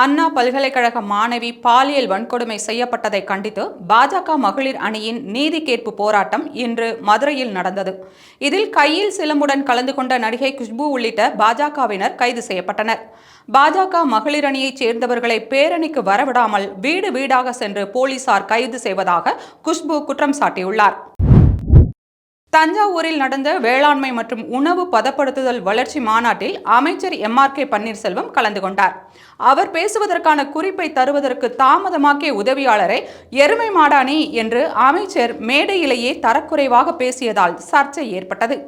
Anna பல்கலைக்கழக மாணவி பாலியல் வன்கொடுமை செய்யப்பட்டதை கண்டித்து பாஜக மகளிர் அணியின் நீதி கேட்பு போராட்டம் இன்று மதுரையில் நடந்தது. இதில் கையில் சிலம்புடன் கலந்து கொண்ட நடிகை குஷ்பு உள்ளிட்ட பாஜகவினர் கைது செய்யப்பட்டனர். பாஜக மகளிர் அணியைச் சேர்ந்தவர்களை பேரணிக்கு வரவிடாமல் வீடு வீடாக சென்று போலீசார் கைது செய்வதாக குஷ்பு குற்றம் சாட்டியுள்ளார். தஞ்சாவூரில் நடந்த வேளாண்மை மற்றும் உணவு பதப்படுத்துதல் வளர்ச்சி மாநாட்டில் அமைச்சர் எம் ஆர் கே பன்னீர்செல்வம் கலந்து கொண்டார். அவர் பேசுவதற்கான குறிப்பை தருவதற்கு தாமதமாக்கிய உதவியாளரை எருமை மாடானி என்று அமைச்சர் மேடையிலேயே தரக்குறைவாக பேசியதால் சர்ச்சை ஏற்பட்டது.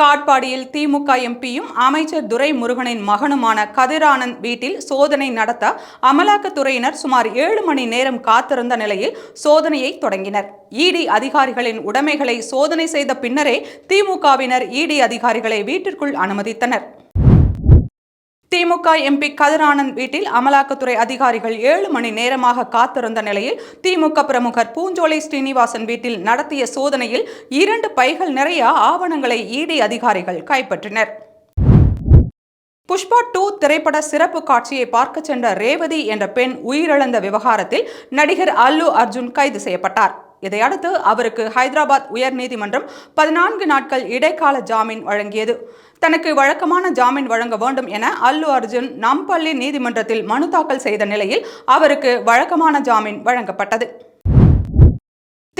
காட்பாடியில் திமுக எம்பியும் அமைச்சர் துரைமுருகனின் மகனுமான கதிரானந்த் வீட்டில் சோதனை நடத்த அமலாக்கத்துறையினர் சுமார் ஏழு மணி நேரம் காத்திருந்த நிலையில் சோதனையை தொடங்கினர். இடி அதிகாரிகளின் உடைமைகளை சோதனை செய்த பின்னரே திமுகவினர் இடி அதிகாரிகளை வீட்டிற்குள் அனுமதித்தனர். திமுக எம்பி கதிரானந்த் வீட்டில் அமலாக்கத்துறை அதிகாரிகள் ஏழு மணி நேரமாக காத்திருந்த நிலையில் திமுக பிரமுகர் பூஞ்சோலை ஸ்ரீனிவாசன் வீட்டில் நடத்திய சோதனையில் இரண்டு பைகள் நிறைய ஆவணங்களை இடி அதிகாரிகள் கைப்பற்றினர். புஷ்பா டூ திரைப்பட சிறப்பு காட்சியை பார்க்க சென்ற ரேவதி என்ற பெண் உயிரிழந்த விவகாரத்தில் நடிகர் அல்லு அர்ஜுன் கைது செய்யப்பட்டார். இதையடுத்து அவருக்கு ஹைதராபாத் உயர்நீதிமன்றம் பதினான்கு நாட்கள் இடைக்கால ஜாமீன் வழங்கியது. தனக்கு வழக்கமான ஜாமீன் வழங்க வேண்டும் என அல்லு அர்ஜுன் நம்பள்ளி நீதிமன்றத்தில் மனு தாக்கல் செய்த நிலையில் அவருக்கு வழக்கமான ஜாமீன் வழங்கப்பட்டது.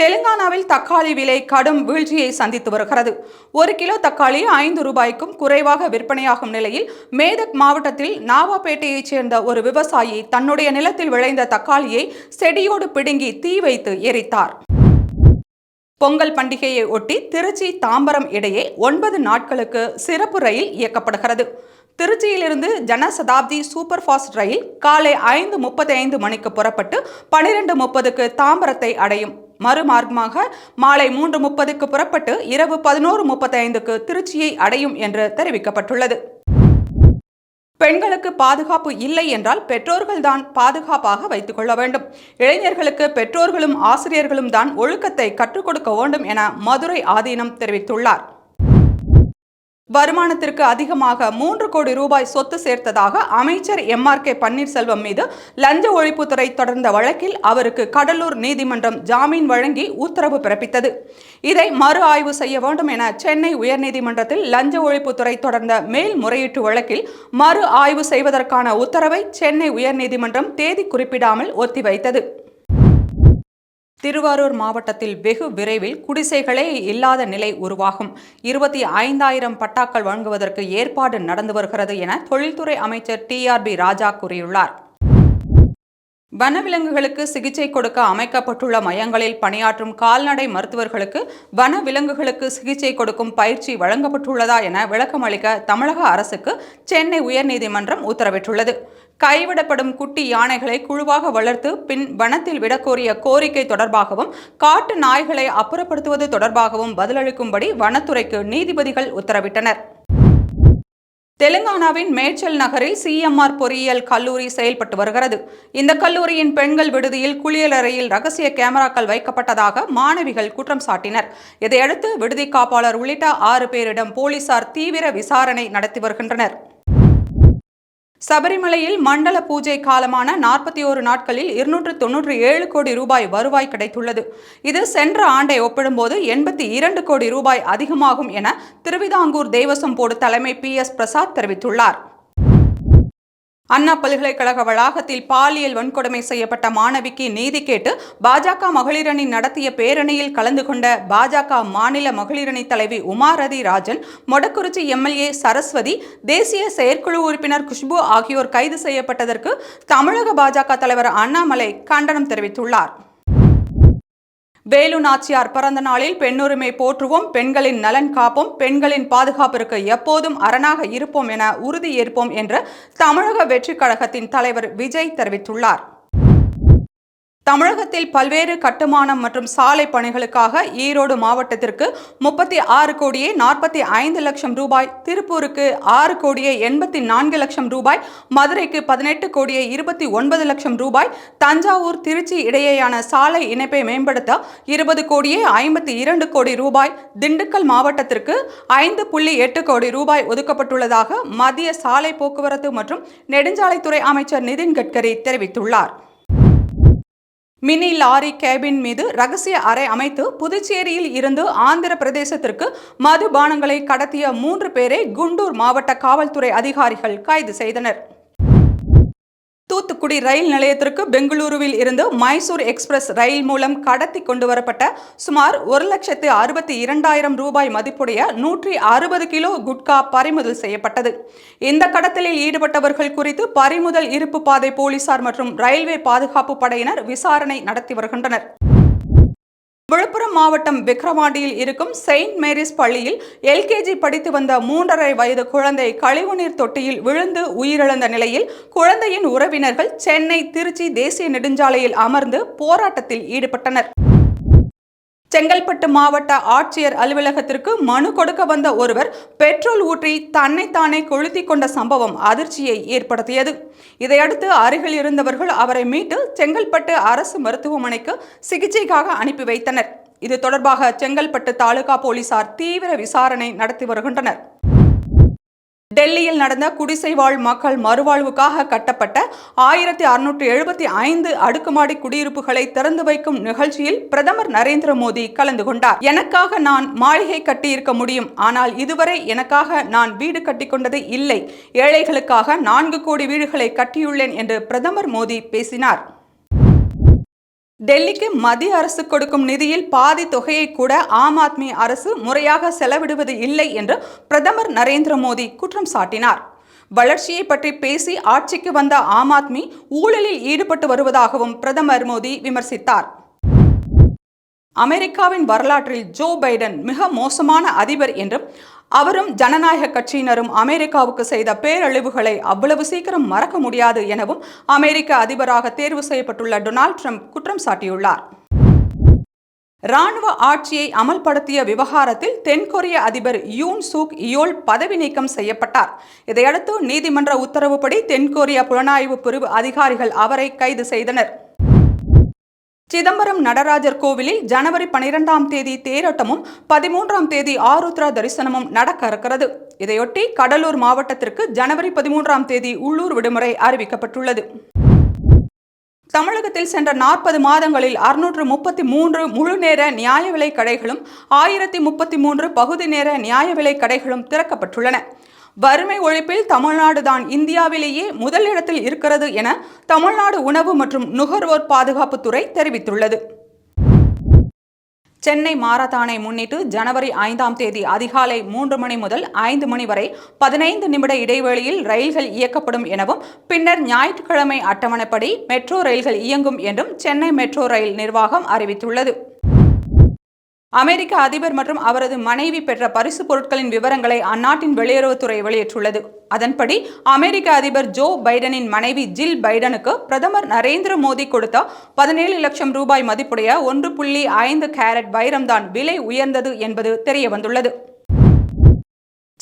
தெலுங்கானாவில் தக்காளி விலை கடும் வீழ்ச்சியை சந்தித்து வருகிறது. ஒரு கிலோ தக்காளி ஐந்து ரூபாய்க்கும் குறைவாக விற்பனையாகும் நிலையில் மேதக் மாவட்டத்தில் நாவாப்பேட்டையைச் சேர்ந்த ஒரு விவசாயி தன்னுடைய நிலத்தில் விளைந்த தக்காளியை செடியோடு பிடுங்கி தீ வைத்து எரித்தார். பொங்கல் பண்டிகையை ஒட்டி திருச்சி தாம்பரம் இடையே ஒன்பது நாட்களுக்கு சிறப்பு ரயில் இயக்கப்படுகிறது. திருச்சியிலிருந்து ஜனசதாப்தி சூப்பர் ஃபாஸ்ட் ரயில் காலை ஐந்து முப்பத்தி ஐந்து மணிக்கு புறப்பட்டு பனிரெண்டு முப்பதுக்கு தாம்பரத்தை அடையும். மறுமார்க்கமாக மாலை மூன்று முப்பதுக்கு புறப்பட்டு இரவு பதினோரு முப்பத்தி ஐந்துக்கு திருச்சியை அடையும் என்று தெரிவிக்கப்பட்டுள்ளது. பெண்களுக்கு பாதுகாப்பு இல்லை என்றால் பெற்றோர்கள் தான் பாதுகாப்பாக வைத்துக் கொள்ள வேண்டும். இளைஞர்களுக்கு பெற்றோர்களும் ஆசிரியர்களும் தான் ஒழுக்கத்தை கற்றுக் கொடுக்க வேண்டும் என மதுரை ஆதீனம் தெரிவித்துள்ளார். வருமானத்திற்கு அதிகமாக மூன்று கோடி ரூபாய் சொத்து சேர்த்ததாக அமைச்சர் எம் ஆர் கே பன்னீர்செல்வம் மீது லஞ்ச ஒழிப்புத்துறை தொடர்ந்த வழக்கில் அவருக்கு கடலூர் நீதிமன்றம் ஜாமீன் வழங்கி உத்தரவு பிறப்பித்தது. இதை மறு ஆய்வு செய்ய வேண்டும் என சென்னை உயர்நீதிமன்றத்தில் லஞ்ச ஒழிப்புத்துறை தொடர்ந்த மேல்முறையீட்டு வழக்கில் மறு ஆய்வு செய்வதற்கான உத்தரவை சென்னை உயர்நீதிமன்றம் தேதி குறிப்பிடாமல் ஒத்திவைத்தது. திருவாரூர் மாவட்டத்தில் வெகு விரைவில் குடிசைகளே இல்லாத நிலை உருவாகும். இருபத்தி ஐந்தாயிரம் பட்டாக்கள் வழங்குவதற்கு ஏற்பாடு நடந்து வருகிறது என தொழில்துறை அமைச்சர் டி ஆர் பி ராஜா கூறியுள்ளார். வனவிலங்குகளுக்கு சிகிச்சை கொடுக்க அமைக்கப்பட்டுள்ள மையங்களில் பணியாற்றும் கால்நடை மருத்துவர்களுக்கு வனவிலங்குகளுக்கு சிகிச்சை கொடுக்கும் பயிற்சி வழங்கப்பட்டுள்ளதா என விளக்கம் அளிக்க தமிழக அரசுக்கு சென்னை உயர்நீதிமன்றம் உத்தரவிட்டுள்ளது. கைவிடப்படும் குட்டி யானைகளை குழுவாக வளர்த்து பின் வனத்தில் விடக்கோரிய கோரிக்கை தொடர்பாகவும் காட்டு நாய்களை அப்புறப்படுத்துவது தொடர்பாகவும் பதிலளிக்கும்படி வனத்துறைக்கு நீதிபதிகள் உத்தரவிட்டனர். தெலுங்கானாவின் மேச்சல் நகரில் சிஎம்ஆர் பொறியியல் கல்லூரி செயல்பட்டு வருகிறது. இந்த கல்லூரியின் பெண்கள் விடுதியில் குளியலறையில் ரகசிய கேமராக்கள் வைக்கப்பட்டதாக மாணவிகள் குற்றம் சாட்டினர். இதையடுத்து விடுதி காப்பாளர் உள்ளிட்ட ஆறு பேரிடம் போலீசார் தீவிர விசாரணை நடத்தி வருகின்றனர். சபரிமலையில் மண்டல பூஜை காலமான நாற்பத்தி ஓரு நாட்களில் இருநூற்று தொன்னூற்றி ஏழு கோடி ரூபாய் வருவாய் கிடைத்துள்ளது. இது சென்ற ஆண்டை ஒப்பிடும்போது எண்பத்தி இரண்டு கோடி ரூபாய் அதிகமாகும் என திருவிதாங்கூர் தேவசம் போர்டு தலைமை பி எஸ் பிரசாத் தெரிவித்துள்ளார். அண்ணா பல்கலைக்கழக வளாகத்தில் பாலியல் வன்கொடுமை செய்யப்பட்ட மாணவிக்கு நீதி கேட்டு பாஜக மகளிரணி நடத்திய பேரணியில் கலந்து கொண்ட பாஜக மாநில மகளிரணி தலைவி உமாரதி ராஜன் மொடக்குறிச்சி எம்எல்ஏ சரஸ்வதி தேசிய செயற்குழு உறுப்பினர் குஷ்பு ஆகியோர் கைது செய்யப்பட்டதற்கு தமிழக பாஜக தலைவர் அண்ணாமலை கண்டனம் தெரிவித்துள்ளார். வேலு நாச்சியார் பிறந்த நாளில் பெண்ணுரிமை போற்றுவோம் பெண்களின் நலன் காப்போம் பெண்களின் பாதுகாப்பிற்கு எப்போதும் அரணாக இருப்போம் என உறுதி ஏற்போம் என்று தமிழக வெற்றிக் கழகத்தின் தலைவர் விஜய் தெரிவித்துள்ளார். தமிழகத்தில் பல்வேறு கட்டுமானம் மற்றும் சாலை பணிகளுக்காக ஈரோடு மாவட்டத்திற்கு முப்பத்தி ஆறு கோடியே நாற்பத்தி ஐந்து லட்சம் ரூபாய் திருப்பூருக்கு ஆறு கோடியே எண்பத்தி நான்கு லட்சம் ரூபாய் மதுரைக்கு பதினெட்டு கோடியே இருபத்தி ஒன்பது லட்சம் ரூபாய் தஞ்சாவூர் திருச்சி இடையேயான சாலை இணைப்பை மேம்படுத்த இருபது கோடியே ஐம்பத்தி இரண்டு கோடி ரூபாய் திண்டுக்கல் மாவட்டத்திற்கு ஐந்து புள்ளி எட்டு கோடி ரூபாய் ஒதுக்கப்பட்டுள்ளதாக மத்திய சாலை போக்குவரத்து மற்றும் நெடுஞ்சாலைத்துறை அமைச்சர் நிதின் கட்கரி தெரிவித்துள்ளார். மினி லாரி கேபின் மீது ரகசிய அறை அமைத்து புதுச்சேரியில் இருந்து ஆந்திர பிரதேசத்திற்கு மதுபானங்களை கடத்திய மூன்று பேரை குண்டூர் மாவட்ட காவல்துறை அதிகாரிகள் கைது செய்தனர். தூத்துக்குடி ரயில் நிலையத்திற்கு பெங்களூருவில் இருந்து மைசூர் எக்ஸ்பிரஸ் ரயில் மூலம் கடத்தி கொண்டு வரப்பட்ட சுமார் ஒரு லட்சத்து அறுபத்தி இரண்டாயிரம் ரூபாய் மதிப்புடைய நூற்றி அறுபது கிலோ குட்கா பறிமுதல் செய்யப்பட்டது. இந்த கடத்தலில் ஈடுபட்டவர்கள் குறித்து பறிமுதல் இருப்பு பாதை போலீசார் மற்றும் ரயில்வே பாதுகாப்பு படையினர் விசாரணை நடத்தி வருகின்றனர். விழுப்புரம் மாவட்டம் விக்ரவாண்டியில் இருக்கும் செயின்ட் மேரிஸ் பள்ளியில் எல்கேஜி படித்து வந்த மூன்றரை வயது குழந்தை கழிவுநீர் தொட்டியில் விழுந்து உயிரிழந்த நிலையில் குழந்தையின் உறவினர்கள் சென்னை திருச்சி தேசிய நெடுஞ்சாலையில் அமர்ந்து போராட்டத்தில் ஈடுபட்டனர். செங்கல்பட்டு மாவட்ட ஆட்சியர் அலுவலகத்திற்கு மனு கொடுக்க வந்த ஒருவர் பெட்ரோல் ஊற்றி தன்னைத்தானே கொளுத்தி கொண்ட சம்பவம் அதிர்ச்சியை ஏற்படுத்தியது. இதையடுத்து அருகில் இருந்தவர்கள் அவரை மீட்டு செங்கல்பட்டு அரசு மருத்துவமனைக்கு சிகிச்சைக்காக அனுப்பி வைத்தனர். இது தொடர்பாக செங்கல்பட்டு தாலுகா போலீசார் தீவிர விசாரணை நடத்தி வருகின்றனர். டெல்லியில் நடந்த குடிசை வாழ் மக்கள் மறுவாழ்வுக்காக கட்டப்பட்ட ஆயிரத்தி அறுநூற்று எழுபத்தி ஐந்து அடுக்குமாடி குடியிருப்புகளை திறந்து வைக்கும் நிகழ்ச்சியில் பிரதமர் நரேந்திர மோடி கலந்து கொண்டார். எனக்காக நான் மாளிகை கட்டியிருக்க முடியும். ஆனால் இதுவரை எனக்காக நான் வீடு கட்டிக்கொண்டது இல்லை. ஏழைகளுக்காக நான்கு கோடி வீடுகளை கட்டியுள்ளேன் என்று பிரதமர் மோடி பேசினார். டெல்லிக்கு மத்திய அரசு கொடுக்கும் நிதியில் பாதி தொகையை கூட ஆம் ஆத்மி அரசு முறையாக செலவிடுவது இல்லை என்று பிரதமர் நரேந்திர மோடி குற்றம் சாட்டினார். வளர்ச்சியை பற்றி பேசி ஆட்சிக்கு வந்த ஆம் ஆத்மி ஊழலில் ஈடுபட்டு வருவதாகவும் பிரதமர் மோடி விமர்சித்தார். அமெரிக்காவின் வரலாற்றில் ஜோ பைடன் மிக மோசமான அதிபர் என்றும் அவரும் ஜனநாயக கட்சியினரும் அமெரிக்காவுக்கு செய்த பேரழிவுகளை அவ்வளவு சீக்கிரம் மறக்க முடியாது எனவும் அமெரிக்க அதிபராக தேர்வு செய்யப்பட்டுள்ள டொனால்ட் ட்ரம்ப் குற்றம் சாட்டியுள்ளார். ராணுவ ஆட்சியை அமல்படுத்திய விவகாரத்தில் தென்கொரிய அதிபர் யூன் சூக் இயோல் பதவி நீக்கம் செய்யப்பட்டார். இதையடுத்து நீதிமன்ற உத்தரவுப்படி தென்கொரிய புலனாய்வு பிரிவு அதிகாரிகள் அவரை கைது செய்தனர். சிதம்பரம் நடராஜர் கோவிலில் ஜனவரி பனிரெண்டாம் தேதி தேரோட்டமும் பதிமூன்றாம் தேதி ஆருத்ரா தரிசனமும் நடக்க இருக்கிறது. இதையொட்டி கடலூர் மாவட்டத்திற்கு ஜனவரி பதிமூன்றாம் தேதி உள்ளூர் விடுமுறை அறிவிக்கப்பட்டுள்ளது. தமிழகத்தில் சென்ற நாற்பது மாதங்களில் அறுநூற்று முப்பத்தி மூன்று முழு நேர நியாய விலை கடைகளும் ஆயிரத்தி முப்பத்தி மூன்று பகுதி நேர நியாய விலை கடைகளும் திறக்கப்பட்டுள்ளன. வறுமை ஒழிப்பில் தமிழ்நாடு தான் இந்தியாவிலேயே முதலிடத்தில் இருக்கிறது என தமிழ்நாடு உணவு மற்றும் நுகர்வோர் பாதுகாப்புத்துறை தெரிவித்துள்ளது. சென்னை மாரத்தானை முன்னிட்டு ஜனவரி ஐந்தாம் தேதி அதிகாலை மூன்று மணி முதல் ஐந்து மணி வரை பதினைந்து நிமிட இடைவெளியில் ரயில்கள் இயக்கப்படும் எனவும் பின்னர் ஞாயிற்றுக்கிழமை அட்டவணைப்படி மெட்ரோ ரயில்கள் இயங்கும் என்றும் சென்னை மெட்ரோ ரயில் நிர்வாகம் அறிவித்துள்ளது. அமெரிக்க அதிபர் மற்றும் அவரது மனைவி பெற்ற பரிசு பொருட்களின் விவரங்களை அந்நாட்டின் வெளியுறவுத்துறை வெளியிட்டுள்ளது. அதன்படி அமெரிக்க அதிபர் ஜோ பைடனின் மனைவி ஜில் பைடனுக்கு பிரதமர் நரேந்திர மோடி கொடுத்த பதினேழு லட்சம் ரூபாய் மதிப்புடைய ஒன்று புள்ளி ஐந்து கேரட் வைரம்தான் விலை உயர்ந்தது என்பது தெரியவந்துள்ளது.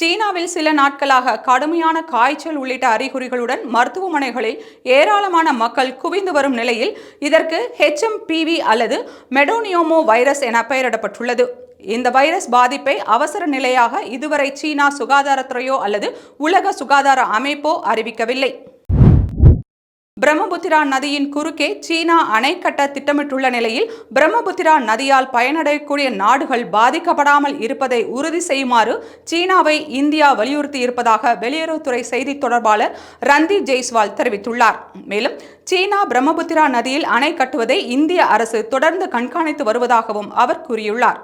சீனாவில் சில நாட்களாக கடுமையான காய்ச்சல் உள்ளிட்ட அறிகுறிகளுடன் மருத்துவமனைகளில் ஏராளமான மக்கள் குவிந்து வரும் நிலையில் இதற்கு ஹெச்எம்பிவி அல்லது மெடோனியோமோ வைரஸ் என பெயரிடப்பட்டுள்ளது. இந்த வைரஸ் பாதிப்பை அவசர நிலையாக இதுவரை சீனா சுகாதாரத்துறையோ அல்லது உலக சுகாதார அமைப்போ அறிவிக்கவில்லை. பிரம்மபுத்திரா நதியின் குறுக்கே சீனா அணை கட்ட திட்டமிட்டுள்ள நிலையில் பிரம்மபுத்திரா நதியால் பயனடையக்கூடிய நாடுகள் பாதிக்கப்படாமல் இருப்பதை உறுதி செய்யுமாறு சீனாவை இந்தியா வலியுறுத்தி இருப்பதாக வெளியுறவுத்துறை செய்தி தொடர்பாளர் ரந்தி ஜெய்ஸ்வால் தெரிவித்துள்ளார். மேலும் சீனா பிரம்மபுத்திரா நதியில் அணை கட்டுவதை இந்திய அரசு தொடர்ந்து கண்காணித்து வருவதாகவும் அவர் கூறியுள்ளார்.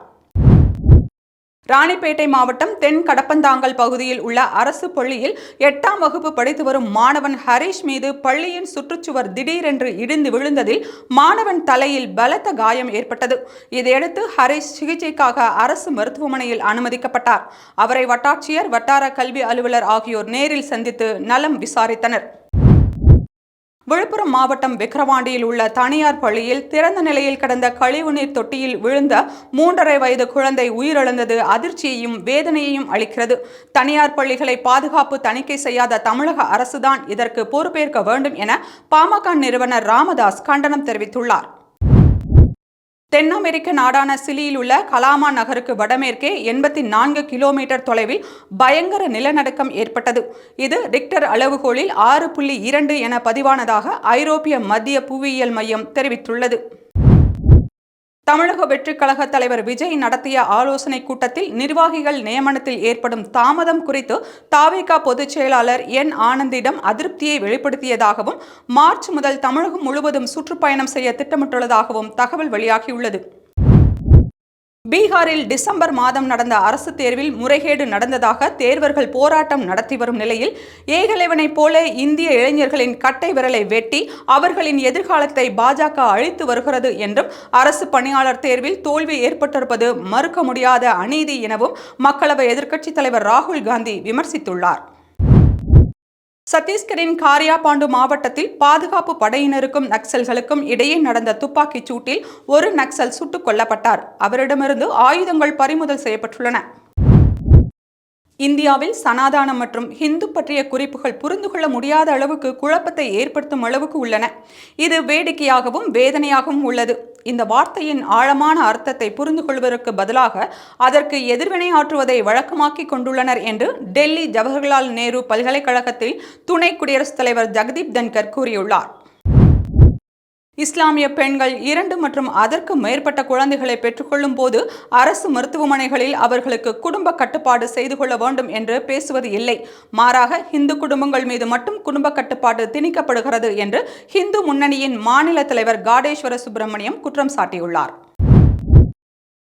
ராணிப்பேட்டை மாவட்டம் தென் கடப்பந்தாங்கல் பகுதியில் உள்ள அரசு பள்ளியில் எட்டாம் வகுப்பு படித்து வரும் மாணவன் ஹரீஷ் மீது பள்ளியின் சுற்றுச்சுவர் திடீரென்று இடிந்து விழுந்ததில் மாணவன் தலையில் பலத்த காயம் ஏற்பட்டது. இதையடுத்து ஹரிஷ் சிகிச்சைக்காக அரசு மருத்துவமனையில் அனுமதிக்கப்பட்டார். அவரை வட்டாட்சியர் வட்டார கல்வி அலுவலர் ஆகியோர் நேரில் சந்தித்து நலம் விசாரித்தனர். விழுப்புரம் மாவட்டம் விக்கிரவாண்டியில் உள்ள தனியார் பள்ளியில் திறந்த நிலையில் கிடந்த கழிவுநீர் தொட்டியில் விழுந்த மூன்றரை வயது குழந்தை உயிரிழந்தது. அதிர்ச்சியையும் வேதனையையும் அளிக்கிறது. தனியார் பள்ளிகளை பாதுகாப்பு தணிக்கை செய்யாத தமிழக அரசுதான் இதற்கு பொறுப்பேற்க வேண்டும் என பாமக நிறுவனர் ராமதாஸ் கண்டனம் தெரிவித்துள்ளார். தென் அமெரிக்க நாடான சிலியில் உள்ள கலாமா நகருக்கு வடமேற்கே எண்பத்தி நான்கு கிலோமீட்டர் தொலைவில் பயங்கர நிலநடுக்கம் ஏற்பட்டது. இது ரிக்டர் அளவுகோலில் ஆறு புள்ளி இரண்டு என பதிவானதாக ஐரோப்பிய மத்திய புவியியல் மையம் தெரிவித்துள்ளது. தமிழக வெற்றிக் கழக தலைவர் விஜய் நடத்திய ஆலோசனைக் கூட்டத்தில் நிர்வாகிகள் நியமனத்தில் ஏற்படும் தாமதம் குறித்து தாவேகா பொதுச் செயலாளர் என் ஆனந்திடம் அதிருப்தியை வெளிப்படுத்தியதாகவும் மார்ச் முதல் தமிழகம் முழுவதும் சுற்றுப்பயணம் செய்ய திட்டமிட்டுள்ளதாகவும் தகவல் வெளியாகியுள்ளது. பீகாரில் டிசம்பர் மாதம் நடந்த அரசு தேர்வில் முறைகேடு நடந்ததாக தேர்வர்கள் போராட்டம் நடத்தி வரும் நிலையில் ஏகலைவனைப் போல இந்திய இளைஞர்களின் கட்டை விரலை வெட்டி அவர்களின் எதிர்காலத்தை பாஜக அழித்து வருகிறது என்றும் அரசு பணியாளர் தேர்வில் தோல்வி ஏற்பட்டிருப்பது மறுக்க முடியாத அநீதி எனவும் மக்களவை எதிர்க்கட்சித் தலைவர் ராகுல் காந்தி விமர்சித்துள்ளார். சத்தீஸ்கரின் காரியாபாண்டு மாவட்டத்தில் பாதுகாப்பு படையினருக்கும் நக்சல்களுக்கும் இடையே நடந்த துப்பாக்கிச் சூட்டில் ஒரு நக்சல் சுட்டுக் கொல்லப்பட்டார். அவரிடமிருந்து ஆயுதங்கள் பறிமுதல் செய்யப்பட்டுள்ளன. இந்தியாவில் சனாதானம் மற்றும் ஹிந்து பற்றிய குறிப்புகள் புரிந்து கொள்ள முடியாத அளவுக்கு குழப்பத்தை ஏற்படுத்தும் அளவுக்கு உள்ளன. இது வேடிக்கையாகவும் வேதனையாகவும் உள்ளது. இந்த வார்த்தையின் ஆழமான அர்த்தத்தை புரிந்து கொள்வதற்கு பதிலாக அதற்கு எதிர்வினையாற்றுவதை வழக்கமாக்கி கொண்டுள்ளனர் என்று டெல்லி ஜவஹர்லால் நேரு பல்கலைக்கழகத்தில் துணை குடியரசுத் தலைவர் ஜெகதீப் தன்கர் கூறியுள்ளார். இஸ்லாமிய பெண்கள் இரண்டு மற்றும் அதற்கு மேற்பட்ட குழந்தைகளை பெற்றுக்கொள்ளும் போது அரசு மருத்துவமனைகளில் அவர்களுக்கு குடும்ப கட்டுப்பாடு செய்து கொள்ள வேண்டும் என்று பேசுவது இல்லை. மாறாக இந்து குடும்பங்கள் மீது மட்டும் குடும்ப கட்டுப்பாடு திணிக்கப்படுகிறது என்று ஹிந்து முன்னணியின் மாநில தலைவர் காடேஸ்வர சுப்பிரமணியம் குற்றம் சாட்டியுள்ளார்.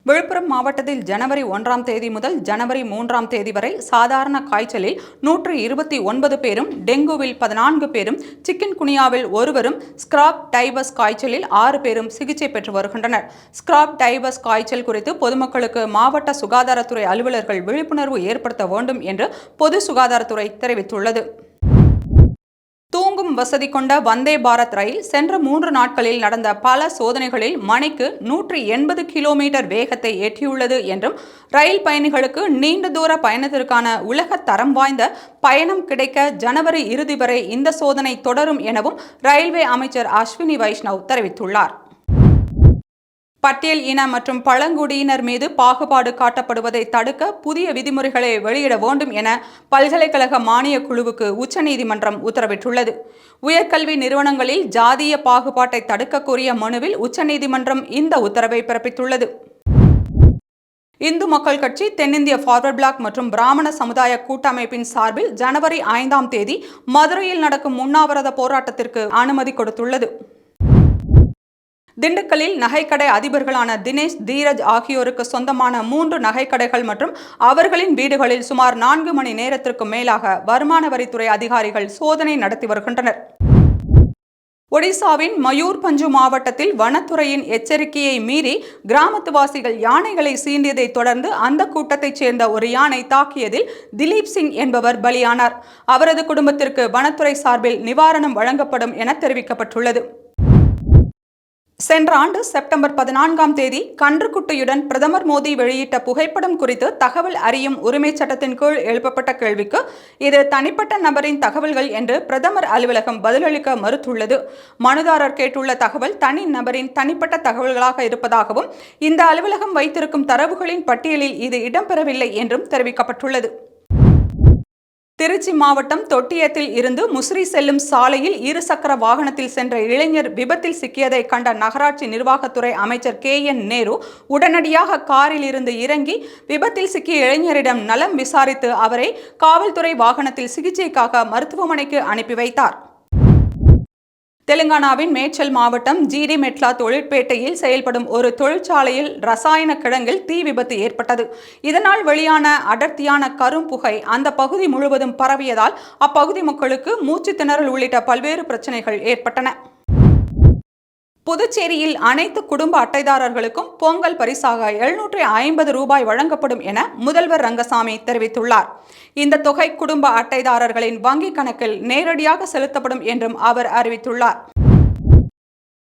விழுப்புரம் மாவட்டத்தில் ஜனவரி ஒன்றாம் தேதி முதல் ஜனவரி மூன்றாம் தேதி வரை சாதாரண காய்ச்சலில் நூற்று இருபத்தி ஒன்பது பேரும் டெங்குவில் பதினான்கு பேரும் சிக்கன் குனியாவில் ஒருவரும் ஸ்கிராப் டைபஸ் காய்ச்சலில் ஆறு பேரும் சிகிச்சை பெற்று வருகின்றனர். ஸ்கிராப் டைபஸ் காய்ச்சல் குறித்து பொதுமக்களுக்கு மாவட்ட சுகாதாரத்துறை அலுவலர்கள் விழிப்புணர்வு ஏற்படுத்த வேண்டும் என்று பொது சுகாதாரத்துறை தெரிவித்துள்ளது. தூங்கும் வசதி கொண்ட வந்தே பாரத் ரயில் சென்ற மூன்று நாட்களில் நடந்த பல சோதனைகளில் மணிக்கு நூற்றி எண்பது கிலோமீட்டர் வேகத்தை எட்டியுள்ளது என்றும் ரயில் பயணிகளுக்கு நீண்ட தூர பயணத்திற்கான உலக தரம் வாய்ந்த பயணம் கிடைக்க ஜனவரி இறுதி வரை இந்த சோதனை தொடரும் எனவும் ரயில்வே அமைச்சர் அஸ்வினி வைஷ்ணவ் தெரிவித்துள்ளார். பட்டியல் இன மற்றும் பழங்குடியினர் மீது பாகுபாடு காட்டப்படுவதை தடுக்க புதிய விதிமுறைகளை வெளியிட வேண்டும் என பல்கலைக்கழக மானியக் குழுவுக்கு உச்சநீதிமன்றம் உத்தரவிட்டுள்ளது. உயர்கல்வி நிறுவனங்களில் ஜாதிய பாகுபாட்டை தடுக்க கோரிய மனுவில் உச்சநீதிமன்றம் இந்த உத்தரவை பிறப்பித்துள்ளது. இந்து மக்கள் கட்சி தென்னிந்திய ஃபார்வர்ட் பிளாக் மற்றும் பிராமண சமுதாய கூட்டமைப்பின் சார்பில் ஜனவரி ஐந்தாம் தேதி மதுரையில் நடக்கும் உண்ணாவிரத போராட்டத்திற்கு அனுமதி கொடுத்துள்ளது. திண்டுக்கல்லில் நகைக்கடை அதிபர்களான தினேஷ் தீரஜ் ஆகியோருக்கு சொந்தமான மூன்று நகைக்கடைகள் மற்றும் அவர்களின் வீடுகளில் சுமார் நான்கு மணி நேரத்திற்கு மேலாக வருமான வரித்துறை அதிகாரிகள் சோதனை நடத்தி வருகின்றனர். ஒடிசாவின் மயூர்பஞ்சு மாவட்டத்தில் வனத்துறையின் எச்சரிக்கையை மீறி கிராமத்துவாசிகள் யானைகளை சீண்டியதை தொடர்ந்து அந்த கூட்டத்தைச் சேர்ந்த ஒரு யானை தாக்கியதில் திலீப் சிங் என்பவர் பலியானார். அவரது குடும்பத்திற்கு வனத்துறை சார்பில் நிவாரணம் வழங்கப்படும் என தெரிவிக்கப்பட்டுள்ளது. சென்ற ஆண்டு செப்டம்பர் பதினான்காம் தேதி கன்றுக்குட்டியுடன் பிரதமர் மோடி வெளியிட்ட புகைப்படம் குறித்து தகவல் அறியும் உரிமைச் சட்டத்தின் கீழ் எழுப்பப்பட்ட கேள்விக்கு இது தனிப்பட்ட நபரின் தகவல்கள் என்று பிரதமர் அலுவலகம் பதிலளிக்க மறுத்துள்ளது. மனுதாரர் கேட்டுள்ள தகவல் தனி நபரின் தனிப்பட்ட தகவல்களாக இருப்பதாகவும் இந்த அலுவலகம் வைத்திருக்கும் தரவுகளின் பட்டியலில் இது இடம்பெறவில்லை என்றும் தெரிவிக்கப்பட்டுள்ளது. திருச்சி மாவட்டம் தொட்டியத்தில் இருந்து முசிறி செல்லும் சாலையில் இருசக்கர வாகனத்தில் சென்ற இளைஞர் விபத்தில் சிக்கியதை கண்ட நகராட்சி நிர்வாகத்துறை அமைச்சர் கே என் நேரு உடனடியாக காரில் இருந்து இறங்கி விபத்தில் சிக்கிய இளைஞரிடம் நலம் விசாரித்து அவரை காவல்துறை வாகனத்தில் சிகிச்சைக்காக மருத்துவமனைக்கு அனுப்பி வைத்தார். தெலுங்கானாவின் மேச்சல் மாவட்டம் ஜிடி மெட்லா தொழிற்பேட்டையில் செயல்படும் ஒரு தொழிற்சாலையில் ரசாயன கிழங்கில் தீ விபத்து ஏற்பட்டது. இதனால் வெளியான அடர்த்தியான கரும்புகை அந்த பகுதி முழுவதும் பரவியதால் அப்பகுதி மக்களுக்கு மூச்சு திணறல் உள்ளிட்ட பல்வேறு பிரச்சனைகள் ஏற்பட்டன. புதுச்சேரியில் அனைத்து குடும்ப அட்டைதாரர்களுக்கும் பொங்கல் பரிசாக எழுநூற்றி ஐம்பது ரூபாய் வழங்கப்படும் என முதல்வர் ரங்கசாமி தெரிவித்துள்ளார். இந்த தொகை குடும்ப அட்டைதாரர்களின் வங்கிக் கணக்கில் நேரடியாக செலுத்தப்படும் என்றும் அவர் அறிவித்துள்ளார்.